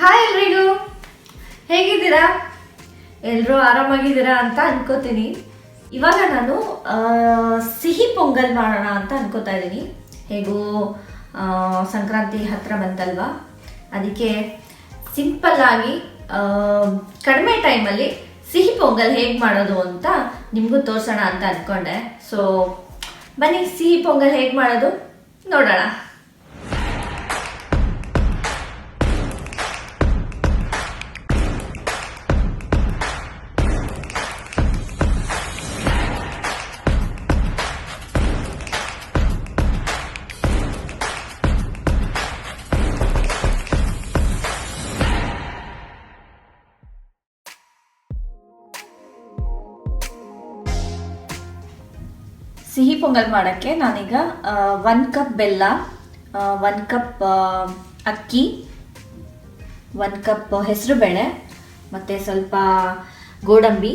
Hi ಎಲ್ರಿಗೂ. ಹೇಗಿದ್ದೀರಾ? ಎಲ್ಲರೂ ಆರಾಮಾಗಿದ್ದೀರಾ ಅಂತ ಅನ್ಕೋತೀನಿ. ಇವಾಗ ನಾನು ಸಿಹಿ ಪೊಂಗಲ್ ಮಾಡೋಣ ಅಂತ ಅನ್ಕೋತಾ ಇದ್ದೀನಿ. ಹೇಗೂ ಸಂಕ್ರಾಂತಿ ಹತ್ರ ಬಂತಲ್ವಾ? ಅದಕ್ಕೆ ಸಿಂಪಲ್ ಆಗಿ ಆ, ಕಡಿಮೆ ಟೈಮಲ್ಲಿ ಸಿಹಿ ಪೊಂಗಲ್ ಹೇಗೆ ಮಾಡೋದು ಅಂತ ನಿಮಗೂ ತೋರಿಸೋಣ ಅಂತ ಅಂದ್ಕೊಂಡೆ ಸೊ ಬನ್ನಿ ಸಿಹಿ ಪೊಂಗಲ್ ಹೇಗೆ ಮಾಡೋದು ನೋಡೋಣ. ಸಿಹಿ ಪೊಂಗಲ್ ಮಾಡೋಕ್ಕೆ ನಾನೀಗ ಒನ್ ಕಪ್ ಬೆಲ್ಲ ಒನ್ ಕಪ್ ಅಕ್ಕಿ ಒನ್ ಕಪ್ ಹೆಸರುಬೇಳೆ ಮತ್ತು ಸ್ವಲ್ಪ ಗೋಡಂಬಿ,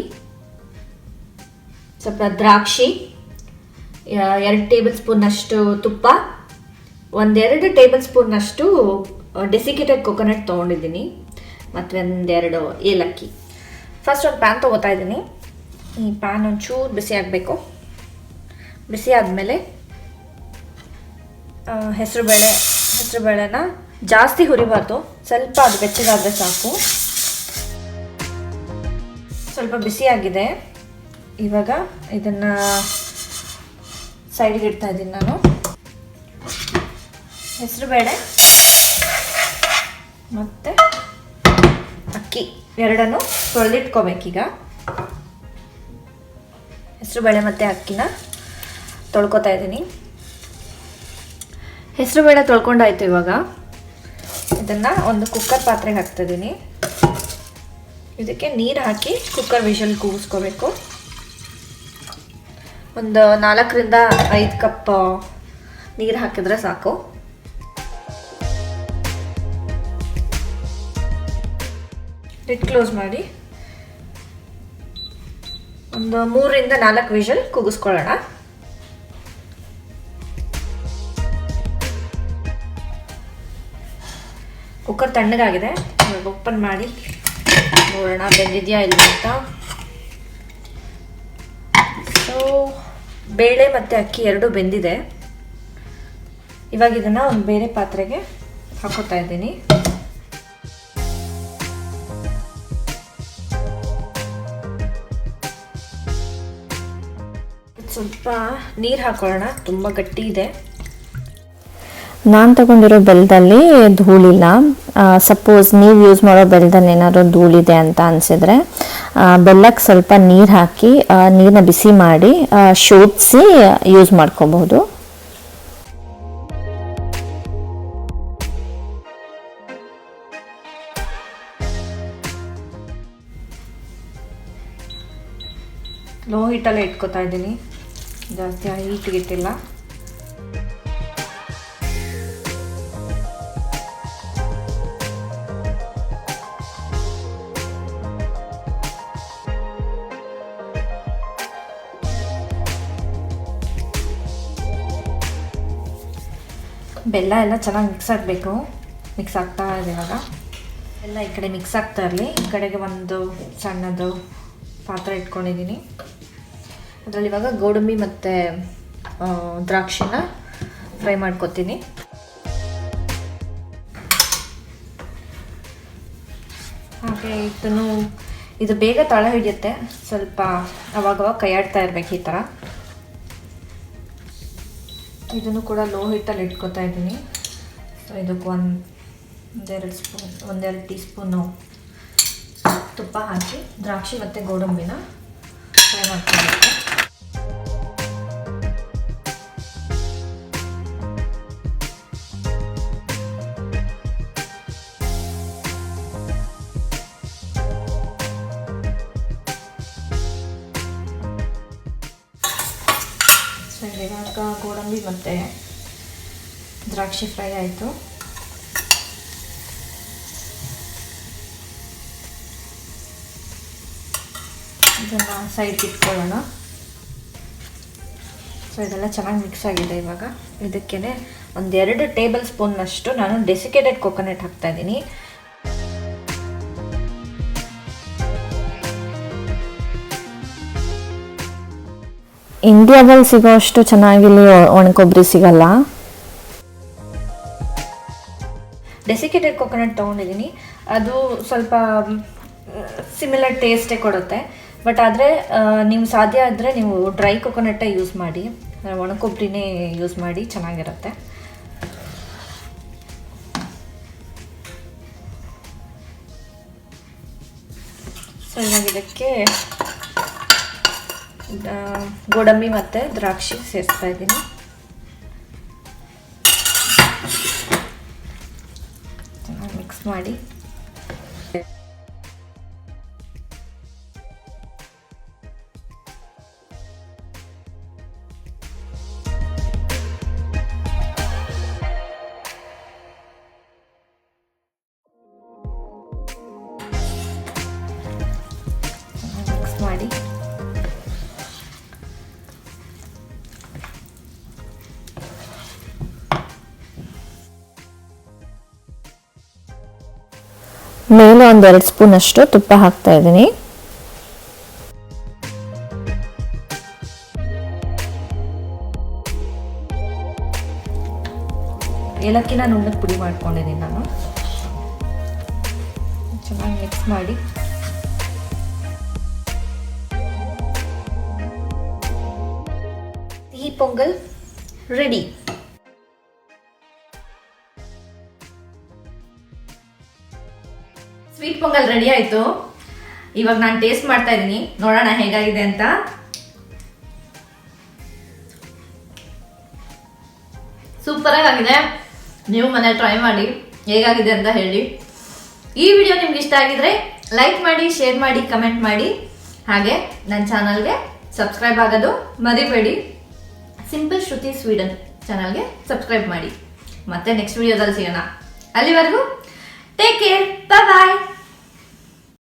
ಸ್ವಲ್ಪ ದ್ರಾಕ್ಷಿ ಎರಡು ಟೇಬಲ್ ಸ್ಪೂನಷ್ಟು ತುಪ್ಪ, ಒಂದೆರಡು ಟೇಬಲ್ ಸ್ಪೂನಷ್ಟು ಡೆಸಿಕೇಟೆಡ್ ಕೊಕೊನಟ್ ತೊಗೊಂಡಿದ್ದೀನಿ, ಮತ್ತು ಒಂದೆರಡು ಏಲಕ್ಕಿ. ಫಸ್ಟ್ ಒಂದು ಪ್ಯಾನ್ ತೊಗೋತಾ ಇದ್ದೀನಿ. ಈ ಪ್ಯಾನ್ ಒಂಚೂರು ಬಿಸಿ ಆಗಬೇಕು. ಬಿಸಿ ಆದಮೇಲೆ ಹೆಸರುಬೇಳೆ ಹೆಸರುಬೇಳೆನ ಜಾಸ್ತಿ ಹುರಿಬಾರ್ದು. ಸ್ವಲ್ಪ ಅದು ಬೆಚ್ಚಗಾದರೆ ಸಾಕು. ಸ್ವಲ್ಪ ಬಿಸಿಯಾಗಿದೆ ಇವಾಗ ಇದನ್ನು ಸೈಡ್ಗೆ ಇಡ್ತಾ ಇದ್ದೀನಿ ನಾನು. ಹೆಸರುಬೇಳೆ ಮತ್ತು ಅಕ್ಕಿ ಎರಡನ್ನು ತೊಳೆದಿಟ್ಕೋಬೇಕೀಗ. ಹೆಸರುಬೇಳೆ ಮತ್ತು ಅಕ್ಕಿನ. ತೊಳ್ಕೊತಾ ಇದ್ದೀನಿ. ಹೆಸರು ಬೇಳೆ ತೊಳ್ಕೊಂಡಾಯ್ತು ಇವಾಗ. ಇದನ್ನು ಒಂದು ಕುಕ್ಕರ್ ಪಾತ್ರೆಗೆ ಹಾಕ್ತಿದ್ದೀನಿ ಇದಕ್ಕೆ ನೀರು ಹಾಕಿ ಕುಕ್ಕರ್ ವಿಷಲ್ ಕೂಗಿಸ್ಕೋಬೇಕು. ಒಂದು ನಾಲ್ಕರಿಂದ ಐದು ಕಪ್ ನೀರು ಹಾಕಿದ್ರೆ ಸಾಕು. ಲಿಟ್ ಕ್ಲೋಸ್ ಮಾಡಿ. ಒಂದು ಮೂರರಿಂದ ನಾಲ್ಕು ವಿಷಲ್ ಕೂಗಿಸ್ಕೊಳ್ಳೋಣ. ಕುಕ್ಕರ್ ತಣ್ಣಗಾಗಿದೆ. ಇವಾಗ ಓಪನ್ ಮಾಡಿ ನೋಡೋಣ ಬೆಂದಿದೆಯಾ ಇಲ್ಲ ಅಂತ. ಸೊ ಬೇಳೆ ಮತ್ತು ಅಕ್ಕಿ ಎರಡು ಬೆಂದಿದೆ. ಇವಾಗ ಇದನ್ನು ಒಂದು ಬೇರೆ ಪಾತ್ರೆಗೆ ಹಾಕೋತಾ ಇದ್ದೀನಿ. ಸ್ವಲ್ಪ ನೀರು ಹಾಕೊಳ್ಳೋಣ, ತುಂಬ ಗಟ್ಟಿ ಇದೆ. ನಾನು ತಗೊಂಡಿರೋ ಬೆಲ್ಲದಲ್ಲಿ ಧೂಳಿಲ್ಲ. ಸಪೋಸ್ ನೀವು ಯೂಸ್ ಮಾಡೋ ಬೆಲ್ಲದಲ್ಲಿ ಏನಾದ್ರು ಧೂಳಿದೆ ಅಂತ ಅನಿಸಿದ್ರೆ ಬೆಲ್ಲಕ್ಕೆ ಸ್ವಲ್ಪ ನೀರು ಹಾಕಿ ನೀರನ್ನ ಬಿಸಿ ಮಾಡಿ ಶೋಧಿಸಿ ಯೂಸ್ ಮಾಡ್ಕೋಬಹುದು. ಲೋ ಹೀಟಲ್ಲೇ ಇಟ್ಕೋತಾ ಇದ್ದೀನಿ. ಜಾಸ್ತಿ ಹೀಟ್ಗೆ ಬೆಲ್ಲ ಎಲ್ಲ ಚೆನ್ನಾಗಿ ಮಿಕ್ಸ್ ಆಗಬೇಕು. ಮಿಕ್ಸ್ ಆಗ್ತಾ ಇದೆ ಇವಾಗ. ಎಲ್ಲ ಈ ಕಡೆ ಮಿಕ್ಸ್ ಆಗ್ತಾ ಇರಲಿ. ಈ ಕಡೆಗೆ ಒಂದು ಸಣ್ಣದು ಪಾತ್ರೆ ಇಟ್ಕೊಂಡಿದ್ದೀನಿ ಅದರಲ್ಲಿ ಇವಾಗ ಗೋಡಂಬಿ ಮತ್ತು ದ್ರಾಕ್ಷಿನ ಫ್ರೈ ಮಾಡ್ಕೊತೀನಿ. ಹಾಗೆ ಇದನ್ನು, ಇದು ಬೇಗ ತಳ ಹಿಡಿಯುತ್ತೆ. ಸ್ವಲ್ಪ ಅವಾಗವಾಗ ಕೈಯಾಡ್ತಾ ಇರಬೇಕು ಈ ಥರ. ಇದನ್ನು ಕೂಡ ಲೋ ಹಿಟ್ಟಲ್ಲಿ ಇಟ್ಕೊತಾ ಇದ್ದೀನಿ. ಸೊ ಇದಕ್ಕೆ ಒಂದು, ಒಂದೆರಡು ಸ್ಪೂನ್, ಒಂದೆರಡು ಟೀ ಸ್ಪೂನು ತುಪ್ಪ ಹಾಕಿ, ದ್ರಾಕ್ಷಿ ಮತ್ತು ಗೋಡಂಬಿನ ಫ್ರೈ ಮಾಡ್ಕೊಬೇಕು. ಇವಾಗ ಗೋಡಂಬಿ ಮತ್ತು ದ್ರಾಕ್ಷಿ ಫ್ರೈ ಆಯಿತು. ಇದನ್ನು ಸೈಡ್ ಇಟ್ಕೊಳ್ಳೋಣ. ಸೊ ಇದೆಲ್ಲ ಚೆನ್ನಾಗಿ ಮಿಕ್ಸ್ ಆಗಿದೆ ಇವಾಗ. ಇದಕ್ಕೇ ಒಂದೆರಡು ಟೇಬಲ್ ಸ್ಪೂನ್ನಷ್ಟು ನಾನು ಡೆಸಿಕೇಟೆಡ್ ಕೊಕೊನಟ್ ಹಾಕ್ತಾ ಇಂಡಿಯಾದಲ್ಲಿ ಸಿಗೋ ಅಷ್ಟು ಚೆನ್ನಾಗಿಲ್ಲಿ ಒಣಕೊಬ್ಬರಿ ಸಿಗಲ್ಲ ಡೆಸಿಕೇಟೆಡ್ ಕೊಕೊನಟ್ ತೊಗೊಂಡಿದ್ದೀನಿ ಅದು ಸ್ವಲ್ಪ ಸಿಮಿಲರ್ ಟೇಸ್ಟೇ ಕೊಡುತ್ತೆ ಬಟ್ ಆದರೆ ನೀವು ಸಾಧ್ಯ ಆದರೆ ನೀವು ಡ್ರೈ ಕೊಕೊನಟ್ಟೇ ಯೂಸ್ ಮಾಡಿ ಒಣಕೊಬ್ಬರಿನೇ ಯೂಸ್ ಮಾಡಿ ಚೆನ್ನಾಗಿರುತ್ತೆ ಸೊ ಇದಕ್ಕೆ ಗೋಡಂಬಿ ಮತ್ತು ದ್ರಾಕ್ಷಿ ಸೇರಿಸ್ತಾ ಇದ್ದೀನಿ. ಮಿಕ್ಸ್ ಮಾಡಿ. ಮೇಲೆ ಒಂದೆರಡು ಸ್ಪೂನ್ ಅಷ್ಟು ತುಪ್ಪ ಹಾಕ್ತಾ ಇದ್ದೀನಿ. ಏಲಕ್ಕಿನ ನುಣ್ಣಗೆ ಪುಡಿ ಮಾಡ್ಕೊಂಡಿದ್ದೀನಿ ನಾನು. ಚೆನ್ನಾಗಿ ಮಿಕ್ಸ್ ಮಾಡಿ. ಸಿಹಿ ಪೊಂಗಲ್ ರೆಡಿ ಪೊಂಗಲ್ ರೆಡಿ ಆಯಿತು. ಇವಾಗ ನಾನು ಟೇಸ್ಟ್ ಮಾಡ್ತಾ ಇದ್ದೀನಿ. ನೋಡೋಣ ಹೇಗಾಗಿದೆ ಅಂತ. ಸೂಪರ್ ಆಗಿದೆ ನೀವು ಮನೆ ಟ್ರೈ ಮಾಡಿ ಹೇಗಾಗಿದೆ ಅಂತ ಹೇಳಿ. ಈ ವಿಡಿಯೋ ನಿಮ್ಗೆ ಇಷ್ಟ ಆಗಿದ್ರೆ ಲೈಕ್ ಮಾಡಿ ಶೇರ್ ಮಾಡಿ ಕಮೆಂಟ್ ಮಾಡಿ. ಹಾಗೆ ನನ್ನ ಚಾನಲ್ಗೆ ಸಬ್ಸ್ಕ್ರೈಬ್ ಆಗೋದು ಮರಿಬೇಡಿ. ಸಿಂಪಲ್ ಶ್ರುತಿ ಸ್ವೀಡನ್ ಚಾನಲ್ಗೆ ಸಬ್ಸ್ಕ್ರೈಬ್ ಮಾಡಿ. ಮತ್ತೆ ನೆಕ್ಸ್ಟ್ ವಿಡಿಯೋದಲ್ಲಿ ಸಿಗೋಣ. ಅಲ್ಲಿವರೆಗೂ ಟೇಕ್ ಕೇರ್ ಬಾಯ್